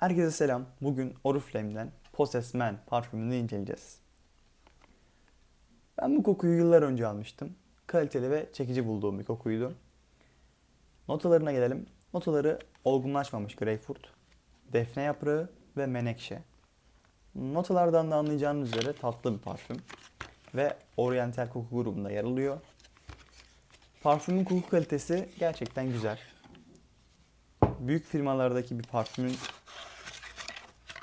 Herkese selam. Bugün Oriflame'den Possessed Man parfümünü inceleyeceğiz. Ben bu kokuyu yıllar önce almıştım. Kaliteli ve çekici bulduğum bir kokuydu. Notalarına gelelim. Notaları olgunlaşmamış greyfurt, defne yaprağı ve menekşe. Notalardan da anlayacağınız üzere tatlı bir parfüm ve oryantal koku grubunda yer alıyor. Parfümün koku kalitesi gerçekten güzel. Büyük firmalardaki bir parfümün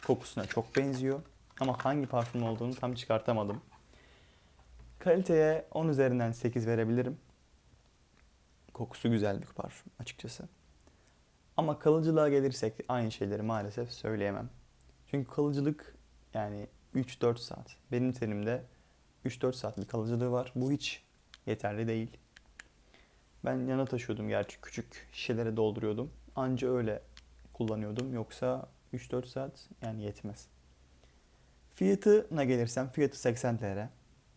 kokusuna çok benziyor. Ama hangi parfüm olduğunu tam çıkartamadım. Kaliteye 10 üzerinden 8 verebilirim. Kokusu güzel bir parfüm açıkçası. Ama kalıcılığa gelirsek aynı şeyleri maalesef söyleyemem. Çünkü kalıcılık yani 3-4 saat. Benim tenimde 3-4 saat bir kalıcılığı var. Bu hiç yeterli değil. Ben yana taşıyordum gerçi küçük şişelere dolduruyordum. Anca öyle kullanıyordum. Yoksa 3-4 saat yani yetmez. Fiyatına gelirsem fiyatı 80 TL.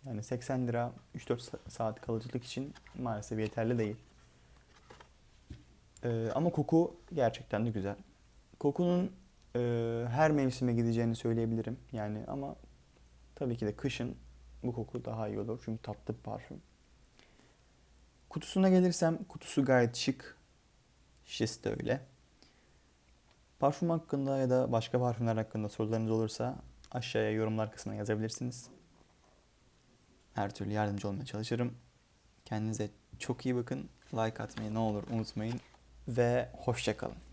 Yani 80 lira 3-4 sa- saat kalıcılık için maalesef yeterli değil. Ee, ama koku gerçekten de güzel. Kokunun e, her mevsime gideceğini söyleyebilirim. Yani ama tabii ki de kışın bu koku daha iyi olur. Çünkü tatlı bir parfüm. Kutusuna gelirsem kutusu gayet şık. Şişesi de öyle. Parfüm hakkında ya da başka parfümler hakkında sorularınız olursa aşağıya yorumlar kısmına yazabilirsiniz. Her türlü yardımcı olmaya çalışırım. Kendinize çok iyi bakın. Like atmayı ne olur unutmayın. Ve hoşçakalın.